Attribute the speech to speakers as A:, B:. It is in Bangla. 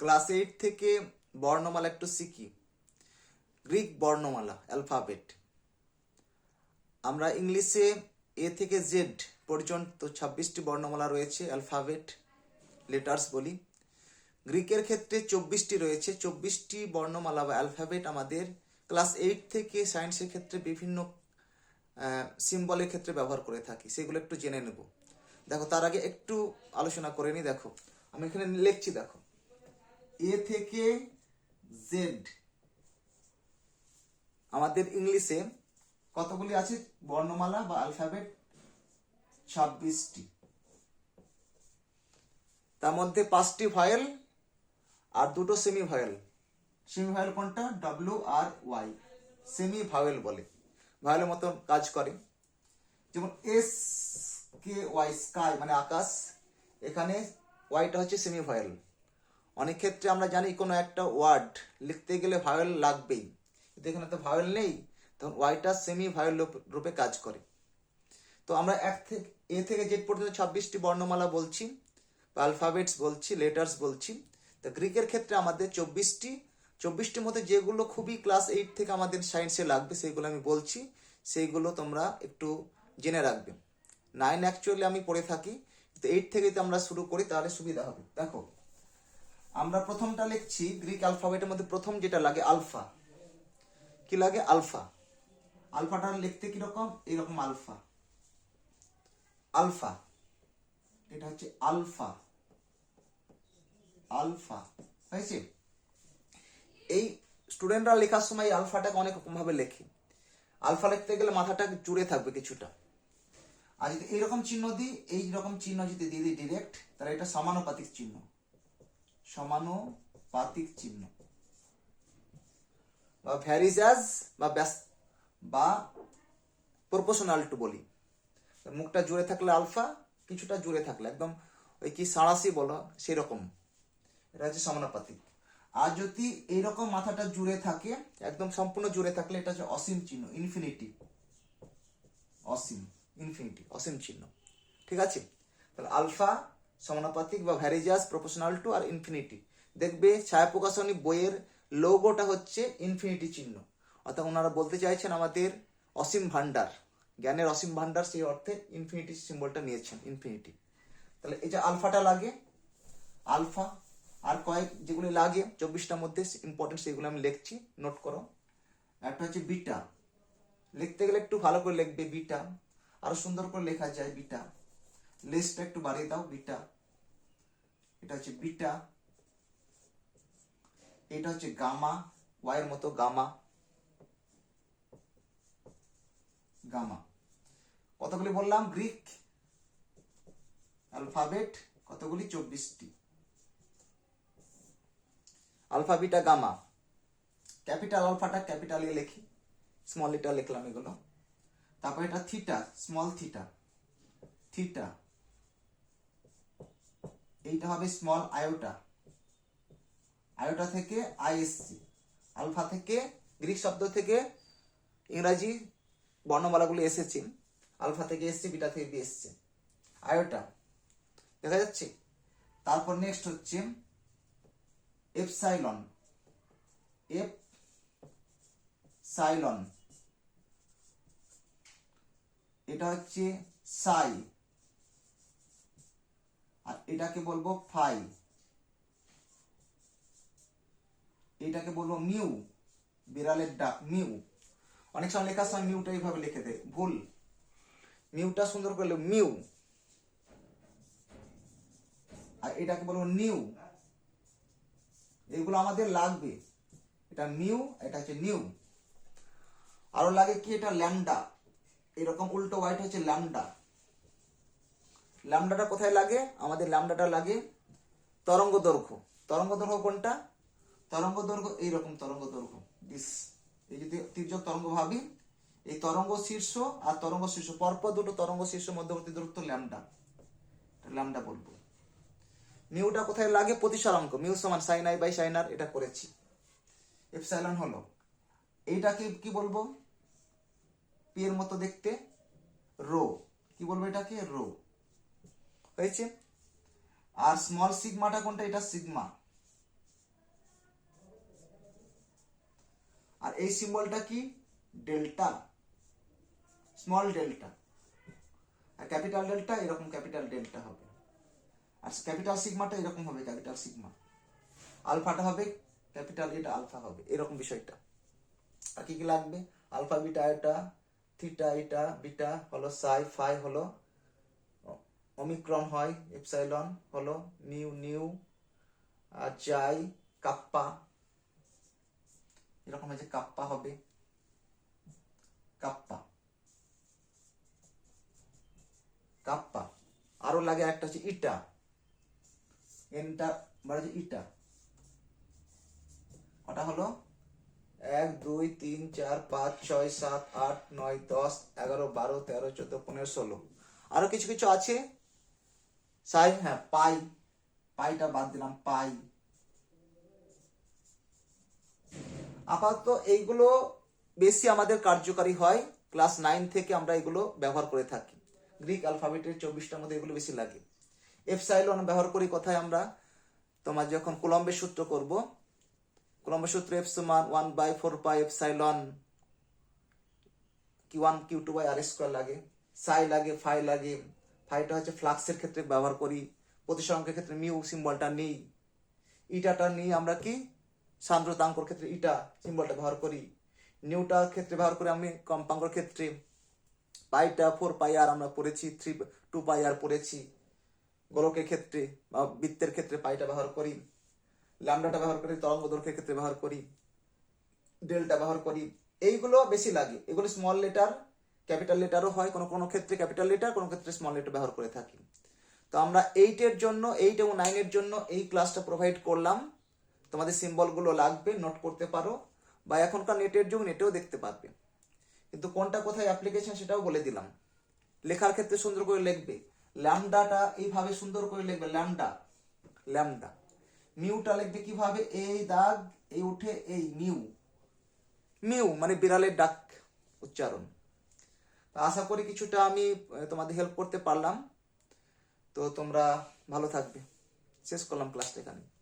A: ক্লাস এইট থেকে বর্ণমালা একটু শিখি গ্রিক বর্ণমালা অ্যালফাবেট আমরা ইংলিশে এ থেকে জেড পর্যন্ত ছাব্বিশটি বর্ণমালা রয়েছে অ্যালফাবেট লেটার্স বলি গ্রিকের ক্ষেত্রে চব্বিশটি রয়েছে চব্বিশটি বর্ণমালা বা অ্যালফাবেট আমাদের ক্লাস এইট থেকে সায়েন্সের ক্ষেত্রে বিভিন্ন সিম্বলের ক্ষেত্রে ব্যবহার করে থাকি সেগুলো একটু জেনে নেব দেখো তার আগে একটু আলোচনা করে নি দেখো আমি এখানে লিখছি দেখো এ থেকে জেড আমাদের ইংলিশে কতগুলি আছে বর্ণমালা বা অ্যালফাবেট ছাব্বিশটি তার মধ্যে পাঁচটি ভয়েল আর দুটো সেমি ভয়েল সেমি ভয়েল কোনটা ডব্লিউ আর ওয়াই সেমি ভয়েল বলে ভাওয়েলের মতো কাজ করে যেমন এস কে ওয়াই স্কাই মানে আকাশ এখানে ওয়াইটা হচ্ছে সেমি ভয়েল অনেক ক্ষেত্রে আমরা জানি কোনো একটা ওয়ার্ড লিখতে গেলে ভায়োল লাগবেই কিন্তু এখানে তো ভায়োল নেই তখন ওয়াইটা সেমি ভায়োল রূপে কাজ করে তো আমরা এক থেকে এ থেকে জেড পর্যন্ত ছাব্বিশটি বর্ণমালা বলছি বা আলফাবেটস বলছি লেটার্স বলছি তো গ্রিকের ক্ষেত্রে আমাদের চব্বিশটি চব্বিশটির মধ্যে যেগুলো খুবই ক্লাস এইট থেকে আমাদের সায়েন্সে লাগবে সেইগুলো আমি বলছি সেইগুলো তোমরা একটু জেনে রাখবে নাইন অ্যাকচুয়ালি আমি পড়ে থাকি তো এইট থেকে যদি আমরা শুরু করি তাহলে সুবিধা হবে দেখো আমরা প্রথমটা লিখছি গ্রিক আলফাবেটের মধ্যে প্রথম যেটা লাগে আলফা কি লাগে আলফা আলফাটা লিখতে কিরকম এইরকম আলফা আলফা এটা হচ্ছে আলফা আলফা হয়েছে এই স্টুডেন্টরা লেখার সময় আলফাটাকে অনেক রকমভাবে লেখে আলফা লিখতে গেলে মাথাটা জুড়ে থাকবে কিছুটা আর যদি এইরকম চিহ্ন দিই এইরকম চিহ্ন যদি দিয়ে দিই ডিরেক্ট তাহলে এটা সমানুপাতিক চিহ্ন সমানুপাতিক চিহ্ন বা ভ্যারিজ অ্যাজ বা ব্যাস বা প্রপোশনাল টু বলি মুখটা জুড়ে থাকলে আলফা কিছুটা জুড়ে থাকলে একদম ওই কি সাড়াশি বলো সেরকম এটা হচ্ছে সমানুপাতিক আর যদি এইরকম মাথাটা জুড়ে থাকে একদম সম্পূর্ণ জুড়ে থাকলে এটা হচ্ছে অসীম চিহ্ন ইনফিনিটি অসীম ইনফিনিটি অসীম চিহ্ন ঠিক আছে তাহলে আলফা সমানুপাতিক বা ভ্যারিজাস প্রপোশনাল টু আর ইনফিনিটি দেখবে ছায়া প্রকাশনী বইয়ের লোগোটা হচ্ছে ইনফিনিটি চিহ্ন অর্থাৎ ওনারা বলতে চাইছেন আমাদের অসীম ভান্ডার জ্ঞানের অসীম ভান্ডার সেই অর্থে ইনফিনিটি সিম্বলটা নিয়েছেন ইনফিনিটি তাহলে এই যে আলফাটা লাগে আলফা আর কয়েক যেগুলি লাগে চব্বিশটার মধ্যে ইম্পর্টেন্ট সেগুলো আমি লিখছি নোট করো একটা হচ্ছে বিটা লিখতে গেলে একটু ভালো করে লিখবে বিটা আরো সুন্দর করে লেখা যায় বিটা লেসটা একটু বাড়িয়ে দাও বিটা এটা হচ্ছে বিটা এটা হচ্ছে গামা ওয়াইয়ের মতো গামা গামা কতগুলি বললাম গ্রিক অ্যালফাবেট কতগুলি চব্বিশটি আলফাবিটা গামা ক্যাপিটাল আলফাটা ক্যাপিটাল এ লেখি স্মল এটা লিখলাম এগুলো তারপর এটা থিটা স্মল থিটা থিটা এইটা হবে স্মল আয়োটা আয়োটা থেকে আই এসসি আলফা থেকে গ্রিক শব্দ থেকে ইংরাজি বর্ণমালাগুলি এসেছে আলফা থেকে এসছে বিটা থেকে বি এসছে আয়োটা দেখা যাচ্ছে তারপর নেক্সট হচ্ছে এফ সাইলন এফ সাইলন এটা হচ্ছে সাই আর এটাকে বলবো ফাই এটাকে বলবো মিউ বিড়ালের ডাক মিউ অনেক সময় লেখার সময় মিউটা এইভাবে লিখে দেয় ভুল মিউটা সুন্দর করলে মিউ আর এটাকে বলবো নিউ এগুলো আমাদের লাগবে এটা নিউ এটা হচ্ছে নিউ আরো লাগে কি এটা ল্যামডা এরকম উল্টো হোয়াইট হচ্ছে ল্যামডা ল্যামডাটা কোথায় লাগে আমাদের ল্যামডাটা লাগে তরঙ্গ দৈর্ঘ্য তরঙ্গ দৈর্ঘ্য কোনটা তরঙ্গ দৈর্ঘ্য এইরকম তরঙ্গ দৈর্ঘ্য দিস এই যদি তির্যক তরঙ্গ ভাবি এই তরঙ্গ শীর্ষ আর তরঙ্গ শীর্ষ পরপর দুটো তরঙ্গ শীর্ষ মধ্যবর্তী দূরত্ব ল্যামডা ল্যামডা বলবো মিউটা কোথায় লাগে প্রতিসরাঙ্ক মিউ সমান সাইনাই বাই সাইনার এটা করেছি এপসাইলন হলো এইটাকে কি বলবো পি এর মতো দেখতে রো কি বলবো এটাকে রো হয়েছে আর স্মল সিগমাটা কোনটা এটা সিগমা আর এই সিম্বলটা কি ডেল্টা স্মল ডেল্টা আর ক্যাপিটাল ডেল্টা এরকম ক্যাপিটাল ডেল্টা হবে আর ক্যাপিটাল সিগমাটা এরকম হবে ক্যাপিটাল সিগমা আলফাটা হবে ক্যাপিটাল এটা আলফা হবে এরকম বিষয়টা আর কি কি লাগবে আলফা বিটা এটা থিটা এটা বিটা হলো সাই ফাই হলো অমিক্রন হয় এপসাইলন হলো নিউ নিউ চাই কাপ্পা এরকম যে কাপ্পা হবে কাপ্পা কাপ্পা আরো লাগে একটা হচ্ছে ইটা এনটা মানে হচ্ছে ইটা ওটা হলো এক দুই তিন চার পাঁচ ছয় সাত আট নয় দশ এগারো বারো তেরো চোদ্দ পনেরো ষোলো আরো কিছু কিছু আছে সাই হ্যাঁ পাই পাইটা বাদ দিলাম পাই আপাতত এইগুলো বেশি আমাদের কার্যকারী হয় ক্লাস নাইন থেকে আমরা এগুলো ব্যবহার করে থাকি গ্রিক আলফাবেটের চব্বিশটার মধ্যে এগুলো বেশি লাগে এফসাইলন ব্যবহার করি কথায় আমরা তোমার যখন কুলম্বের সূত্র করব কুলম্বের সূত্র এফ সমান one by four by epsilon কি one Q two by R square লাগে সাই লাগে ফাই লাগে ফাইটা হচ্ছে ফ্লাক্সের ক্ষেত্রে ব্যবহার করি প্রতিসংখ্যের ক্ষেত্রে মিউ সিম্বলটা নেই ইটাটা নিয়ে আমরা কি সান্দ্রতাঙ্কর ক্ষেত্রে ইটা সিম্বলটা ব্যবহার করি নিউটার ক্ষেত্রে ব্যবহার করি আমি কম্পাঙ্কর ক্ষেত্রে পাইটা ফোর পাই আর আমরা পড়েছি থ্রি টু পাই আর পড়েছি গোলকের ক্ষেত্রে বা বৃত্তের ক্ষেত্রে পাইটা ব্যবহার করি ল্যামডাটা ব্যবহার করি তরঙ্গ দৈর্ঘ্যের ক্ষেত্রে ব্যবহার করি ডেলটা ব্যবহার করি এইগুলো বেশি লাগে এগুলো স্মল লেটার ক্যাপিটাল লেটারও হয় কোনো কোনো ক্ষেত্রে ক্যাপিটাল লেটার কোনো ক্ষেত্রে স্মল লেটার ব্যবহার করে থাকি তো আমরা এইটের জন্য এইট এবং নাইনের জন্য এই ক্লাসটা প্রোভাইড করলাম তোমাদের সিম্বলগুলো লাগবে নোট করতে পারো বা এখনকার নেটের যুগ নেটেও দেখতে পারবে কিন্তু কোনটা কোথায় অ্যাপ্লিকেশন সেটাও বলে দিলাম লেখার ক্ষেত্রে সুন্দর করে লিখবে ল্যামডাটা এইভাবে সুন্দর করে লিখবে ল্যামডা ল্যামডা মিউটা লিখবে কিভাবে এই দাগ এই উঠে এই মিউ মিউ মানে বিড়ালের ডাক উচ্চারণ আশা করি কিছুটা আমি তোমাদের হেল্প করতে পারলাম তো তোমরা ভালো থাকবে শেষ করলাম ক্লাসটা এখানে